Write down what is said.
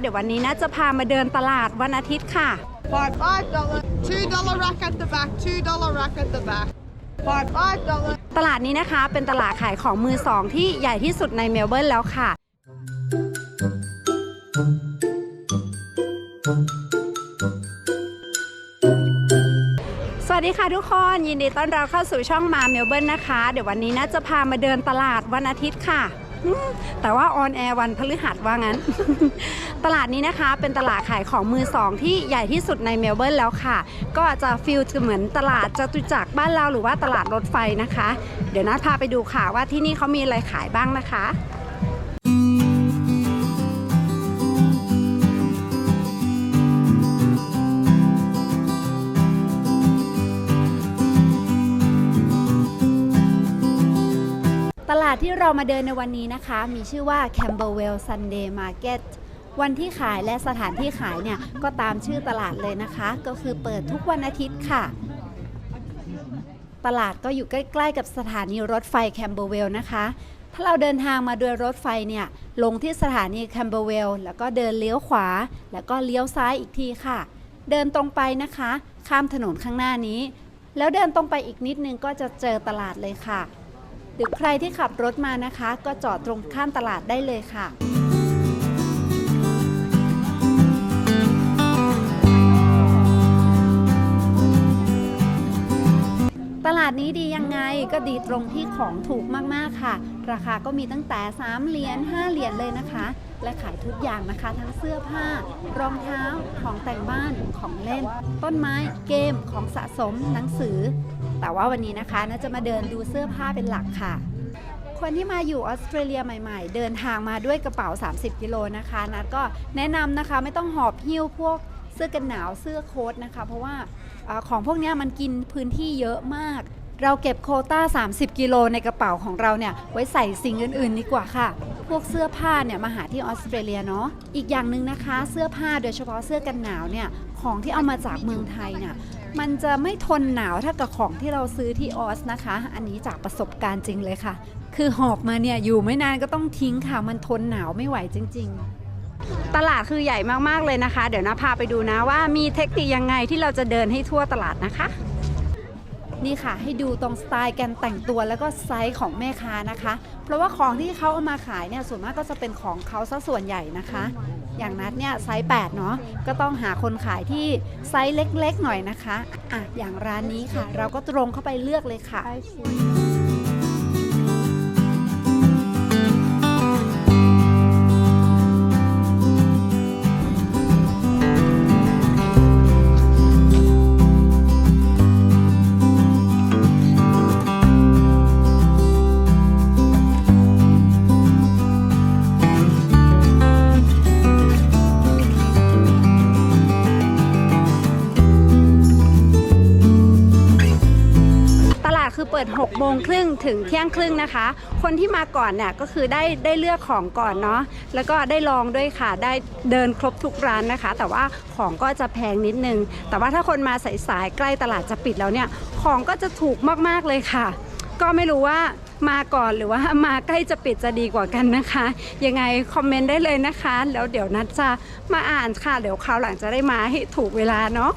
เดี๋ยววันนี้นะจะพามาเดินตลาดวันอาทิตย์ค่ะ Five, five dollar, two dollar rack at the back, two dollar rack at the back. Five, five dollar. ตลาดนี้นะคะเป็นตลาดขายของมือสองที่ใหญ่ที่สุดในเมลเบิร์นแล้วค่ะ สวัสดีค่ะทุกคนยินดีต้อนรับเข้าสู่ช่องมาเมลเบิร์นนะคะ เดี๋ยววันนี้นะจะพามาเดินตลาดวันอาทิตย์ค่ะอืม แต่ว่าออนแอร์วันพฤหัสว่างั้น ตลาดนี้นะคะเป็นตลาดขายของมือสองที่ใหญ่ที่สุดในเมลเบิร์นแล้วค่ะ ก็จะฟิลเหมือนตลาดจตุจักรบ้านเราหรือว่าตลาดรถไฟนะคะ เดี๋ยวนัดพาไปดูค่ะว่าที่นี่เขามีอะไรขายบ้างนะคะาดที่เรามาเดินในวันนี้นะคะ มีชื่อว่า Camberwell Sunday Market วันที่ขายและสถานที่ขายเนี่ยก็ตามชื่อตลาดเลยนะคะ ก็คือเปิดทุกวันอาทิตย์ค่ะ ตลาดก็อยู่ใกล้ ๆ กับสถานีรถไฟแคมเบอร์เวลนะคะ ถ้าเราเดินทางมาโดยรถไฟเนี่ย ลงที่สถานีแคมเบอร์เวลแล้วก็เดินเลี้ยวขวา แล้วก็เลี้ยวซ้ายอีกทีค่ะ เดินตรงไปนะคะ ข้ามถนนข้างหน้านี้ แล้วเดินตรงไปอีกนิดนึงก็จะเจอตลาดเลยค่ะ หรือใครที่ขับรถมานะคะ ก็จอดตรงข้ามตลาดได้เลยค่ะ ตลาดนี้ดียังไงก็ดีตรงที่ของถูกมากๆค่ะ ราคาก็มีตั้งแต่ 3 เหรียญ5เหรียญเลยนะคะ และขายทุกอย่างนะคะทั้งเสื้อผ้า รองเท้าของแต่งบ้านของเล่น ต้นไม้เกมของสะสมหนังสือ แต่ว่าวันนี้นะคะน่าจะมาเดินดูเสื้อผ้าเป็นหลักค่ะ คนที่มาอยู่ออสเตรเลียใหม่ๆ เดินทางมาด้วยกระเป๋า 30 กิโลนะคะนัดก็แนะนำนะคะไม่ต้องหอบหิ้วพวกเสื้อกันหนาวเสื้อโค้ทนะคะ เพราะว่าอของพวกนี้มันกินพื้นที่เยอะมากเราเก็บโคต้า 30 กิโลในกระเป๋าของเราเนี่ย ไว้ใส่สิ่งอื่น ๆ ดีกว่าค่ะ พวกเสื้อผ้าเนี่ยมาหาที่ออสเตรเลียเนาะอีกอย่างหนึ่งนะคะเสื้อผ้าโดยเฉพาะเสื้อกันหนาวเนี่ยของที่เอามาจากเมืองไทยเนี่ยมันจะไม่ทนหนาวเท่ากับของที่เราซื้อที่ออสนะคะ อันนี้จากประสบการณ์จริงเลยค่ะ คือหอบมาเนี่ยอยู่ไม่นานก็ต้องทิ้งค่ะ มันทนหนาวไม่ไหวจริง ๆตลาดคือใหญ่มาก ๆ เลยนะคะ เดี๋ยวนะพาไปดูนะว่ามีเทคนิคยังไงที่เราจะเดินให้ทั่วตลาดนะคะ นี่ค่ะให้ดูตรงสไตล์การแต่งตัวแล้วก็ไซส์ของแม่ค้านะคะ เพราะว่าของที่เขาเอามาขายเนี่ยส่วนมากก็จะเป็นของเขาซะส่วนใหญ่นะคะ อย่างนัดเนี่ยไซส์8เนาะก็ต้องหาคนขายที่ไซส์เล็กๆหน่อยนะคะอะอย่างร้านนี้ค่ะ เราก็ตรงเข้าไปเลือกเลยค่ะ คือเปิด6โมงครึ่งถึงเที่ยงครึ่งนะคะ คนที่มาก่อนเนี่ยก็คือได้ได้เลือกของก่อนเนาะแล้วก็ได้ลองด้วยค่ะ ได้เดินครบทุกร้านนะคะ แต่ว่าของก็จะแพงนิดนึง แต่ว่าถ้าคนมาสายๆใกล้ตลาดจะปิดแล้วเนี่ย ของก็จะถูกมากๆเลยค่ะ ก็ไม่รู้ว่ามาก่อนหรือว่ามาใกล้จะปิดจะดีกว่ากันนะคะ ยังไงคอมเมนต์ได้เลยนะคะ แล้วเดี๋ยวนัดจะมาอ่านค่ะ เดี๋ยวคราวหลังจะได้มาให้ถูกเวลาเนาะ